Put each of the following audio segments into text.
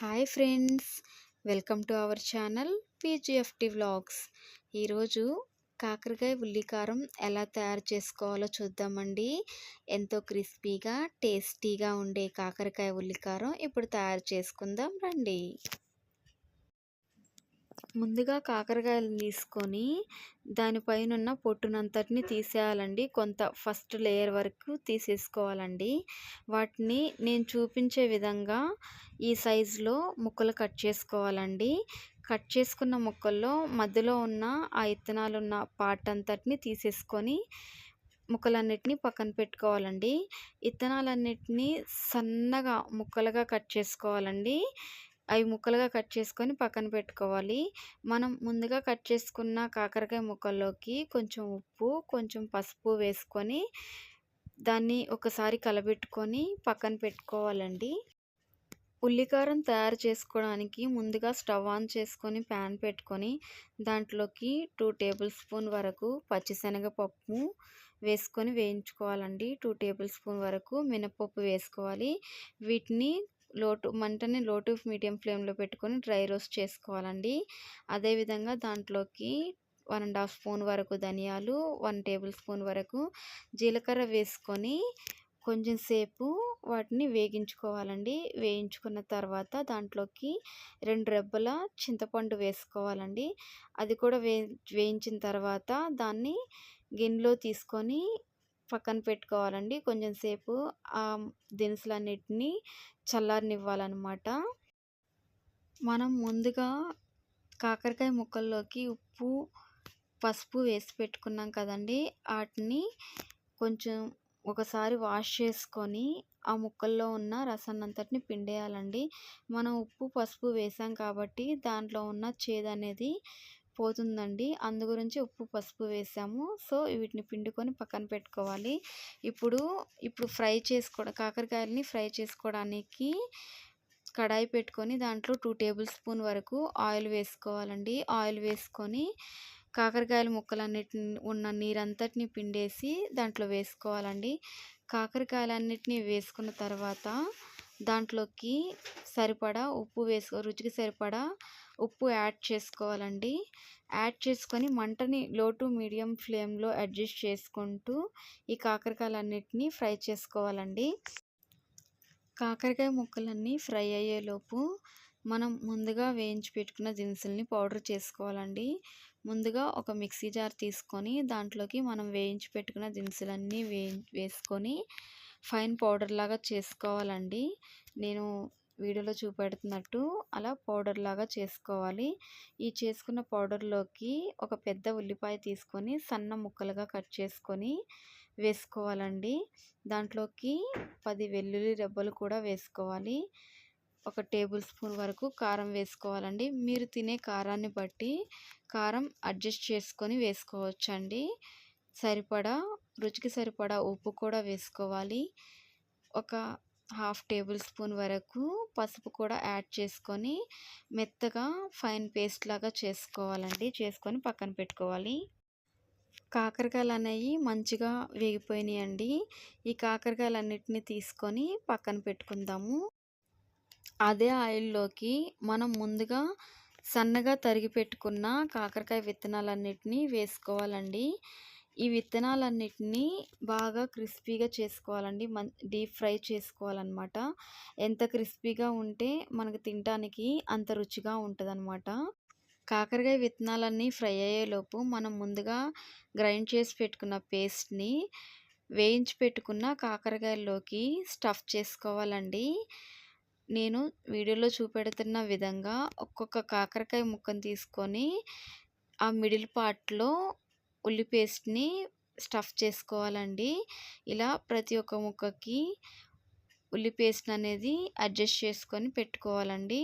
Hi friends welcome to our channel P G F T vlogs. ఈరోజు కాకరకాయ ఉల్లికారం ఎలా తయారు చేసుకోవాలో చూద్దామండి. ఎంతో క్రిస్పీగా టేస్టీగా ఉండే కాకరకాయ ఉల్లికారం ఇప్పుడు తయారు చేసుకుందాం రండి. ముందుగా కాకరకాయలు తీసుకొని దానిపైన ఉన్న పొట్టునంతటిని తీసేయాలండి. కొంత ఫస్ట్ లేయర్ వరకు తీసేసుకోవాలండి. వాటిని నేను చూపించే విధంగా ఈ సైజులో ముక్కలు కట్ చేసుకోవాలండి. కట్ చేసుకున్న ముక్కల్లో మధ్యలో ఉన్న ఆ ఇత్తనాలు ఉన్న పార్ట్ అంతటిని తీసేసుకొని ముక్కలన్నిటిని పక్కన పెట్టుకోవాలండి. ఇత్తనాలన్నిటిని సన్నగా ముక్కలుగా కట్ చేసుకోవాలండి. అవి ముక్కలుగా కట్ చేసుకొని పక్కన పెట్టుకోవాలి. మనం ముందుగా కట్ చేసుకున్న కాకరకాయ ముక్కల్లోకి కొంచెం ఉప్పు కొంచెం పసుపు వేసుకొని దాన్ని ఒకసారి కలబెట్టుకొని పక్కన పెట్టుకోవాలండి. ఉల్లికారం తయారు చేసుకోవడానికి ముందుగా స్టవ్ ఆన్ చేసుకొని ప్యాన్ పెట్టుకొని దాంట్లోకి టూ టేబుల్ స్పూన్ వరకు పచ్చిశనగపప్పు వేసుకొని వేయించుకోవాలండి. టూ టేబుల్ స్పూన్ వరకు మినపప్పు వేసుకోవాలి. వీటిని లోటు మంటని లోటు మీడియం ఫ్లేమ్లో పెట్టుకొని డ్రై రోస్ట్ చేసుకోవాలండి. అదేవిధంగా దాంట్లోకి వన్ అండ్ హాఫ్ స్పూన్ వరకు ధనియాలు వన్ టేబుల్ స్పూన్ వరకు జీలకర్ర వేసుకొని కొంచెం సేపు వాటిని వేగించుకోవాలండి. వేయించుకున్న తర్వాత దాంట్లోకి రెండు రెబ్బల చింతపండు వేసుకోవాలండి. అది కూడా వే వేయించిన తర్వాత దాన్ని గిన్నెలో తీసుకొని పక్కన పెట్టుకోవాలండి. కొంచెం సేపు ఆ దినుసులన్నిటిని చల్లారనివ్వాలన్నమాట. మనం ముందుగా కాకరకాయ ముక్కల్లోకి ఉప్పు పసుపు వేసి పెట్టుకున్నాం కదండి. వాటిని కొంచెం ఒకసారి వాష్ చేసుకొని ఆ ముక్కల్లో ఉన్న రసాన్నంతటిని పిండేయాలండి. మనం ఉప్పు పసుపు వేసాం కాబట్టి దాంట్లో ఉన్న చేదు అనేది పోతుందండి. అందు గురించి ఉప్పు పసుపు వేసాము. సో వీటిని పిండుకొని పక్కన పెట్టుకోవాలి. ఇప్పుడు ఇప్పుడు ఫ్రై చేసుకోవడం కాకరకాయలని ఫ్రై చేసుకోవడానికి కడాయి పెట్టుకొని దాంట్లో టూ టేబుల్ స్పూన్ వరకు ఆయిల్ వేసుకోవాలండి. ఆయిల్ వేసుకొని కాకరకాయల ముక్కలన్నిటిని ఉన్న నీరంతటిని పిండేసి దాంట్లో వేసుకోవాలండి. కాకరకాయలన్నిటిని వేసుకున్న తర్వాత దాంట్లోకి సరిపడా ఉప్పు వేసుకో రుచికి సరిపడా ఉప్పు యాడ్ చేసుకోవాలండి. యాడ్ చేసుకొని మంటని లో టు మీడియం ఫ్లేమ్లో అడ్జస్ట్ చేసుకుంటూ ఈ కాకరకాయలన్నిటినీ ఫ్రై చేసుకోవాలండి. కాకరకాయ ముక్కలన్నీ ఫ్రై అయ్యేలోపు మనం ముందుగా వేయించి పెట్టుకున్న దినుసుల్ని పౌడర్ చేసుకోవాలండి. ముందుగా ఒక మిక్సీ జార్ తీసుకొని దాంట్లోకి మనం వేయించి పెట్టుకున్న దినుసులన్నీ వేయించి వేసుకొని ఫైన్ పౌడర్ లాగా చేసుకోవాలండి. నేను వీడియోలో చూపెడుతున్నట్టు అలా పౌడర్ లాగా చేసుకోవాలి. ఈ చేసుకున్న పౌడర్లోకి ఒక పెద్ద ఉల్లిపాయ తీసుకొని సన్న ముక్కలుగా కట్ చేసుకొని వేసుకోవాలండి. దాంట్లోకి పది వెల్లుల్లి రెబ్బలు కూడా వేసుకోవాలి. ఒక టేబుల్ స్పూన్ వరకు కారం వేసుకోవాలండి. మీరు తినే కారాన్ని బట్టి కారం అడ్జస్ట్ చేసుకొని వేసుకోవచ్చండి. సరిపడా రుచికి సరిపడా ఉప్పు కూడా వేసుకోవాలి. ఒక హాఫ్ టేబుల్ స్పూన్ వరకు పసుపు కూడా యాడ్ చేసుకొని మెత్తగా ఫైన్ పేస్ట్ లాగా చేసుకోవాలండి. చేసుకొని పక్కన పెట్టుకోవాలి. కాకరకాయలు అనేవి మంచిగా వేగిపోయినాయండి. అండి ఈ కాకరకాయలు అన్నిటిని తీసుకొని పక్కన పెట్టుకుందాము. అదే ఆయిల్లోకి మనం ముందుగా సన్నగా తరిగి పెట్టుకున్న కాకరకాయ విత్తనాలన్నిటినీ వేసుకోవాలండి. ఈ విత్తనాలన్నిటినీ బాగా క్రిస్పీగా చేసుకోవాలండి. మన్ డీప్ ఫ్రై చేసుకోవాలన్నమాట. ఎంత క్రిస్పీగా ఉంటే మనకు తినటానికి అంత రుచిగా ఉంటుందన్నమాట. కాకరకాయ విత్తనాలన్నీ ఫ్రై అయ్యేలోపు మనం ముందుగా గ్రైండ్ చేసి పెట్టుకున్న పేస్ట్ని వేయించి పెట్టుకున్న కాకరకాయల్లోకి స్టఫ్ చేసుకోవాలండి. నేను వీడియోలో చూపెడుతున్న విధంగా ఒక్కొక్క కాకరకాయ ముక్కను తీసుకొని ఆ మిడిల్ పార్ట్లో ఉల్లి పేస్ట్ని స్టఫ్ చేసుకోవాలండి. ఇలా ప్రతి ఒక్క ముక్కకి ఉల్లి పేస్ట్ అనేది అడ్జస్ట్ చేసుకొని పెట్టుకోవాలండి.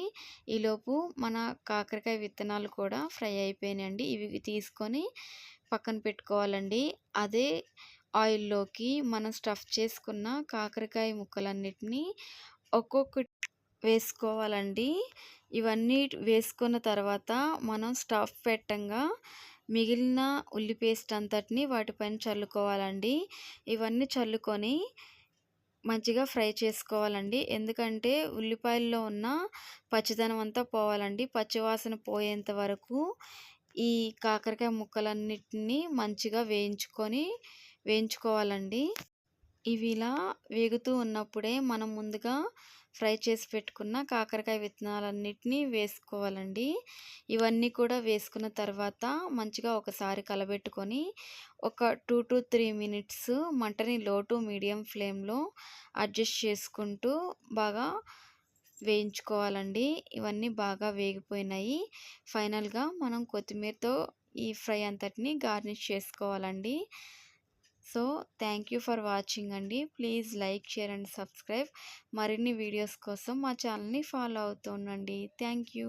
ఈలోపు మన కాకరకాయ విత్తనాలు కూడా ఫ్రై అయిపోయినాయండి. ఇవి తీసుకొని పక్కన పెట్టుకోవాలండి. అదే ఆయిల్లోకి మనం స్టఫ్ చేసుకున్న కాకరకాయ ముక్కలన్నిటినీ ఒక్కొక్కటి వేసుకోవాలండి. ఇవన్నీ వేసుకున్న తర్వాత మనం స్టఫ్ పెట్టంగా మిగిలిన ఉల్లి పేస్ట్ అంతటిని వాటిపైన చల్లుకోవాలండి. ఇవన్నీ చల్లుకొని మంచిగా ఫ్రై చేసుకోవాలండి. ఎందుకంటే ఉల్లిపాయల్లో ఉన్న పచ్చిదనం అంతా పోవాలండి. పచ్చివాసన పోయేంత వరకు ఈ కాకరకాయ ముక్కలన్నిటిని మంచిగా వేయించుకొని వేయించుకోవాలండి. ఇవి ఇలా వేగుతూ ఉన్నప్పుడే మనం ముందుగా ఫ్రై చేసి పెట్టుకున్న కాకరకాయ విత్తనాలన్నిటినీ వేసుకోవాలండి. ఇవన్నీ కూడా వేసుకున్న తర్వాత మంచిగా ఒకసారి కలబెట్టుకొని ఒక టూ టు త్రీ మినిట్స్ మంటని లో టు మీడియం ఫ్లేమ్లో అడ్జస్ట్ చేసుకుంటూ బాగా వేయించుకోవాలండి. ఇవన్నీ బాగా వేగిపోయినాయి. ఫైనల్గా మనం కొత్తిమీరతో ఈ ఫ్రై అంతటిని గార్నిష్ చేసుకోవాలండి. So thank you for watching అండి. Please like share and subscribe. మరిన్ని వీడియోస్ కోసం మా ఛానల్ని ఫాలో అవుతూ ఉండండి థ్యాంక్ యూ.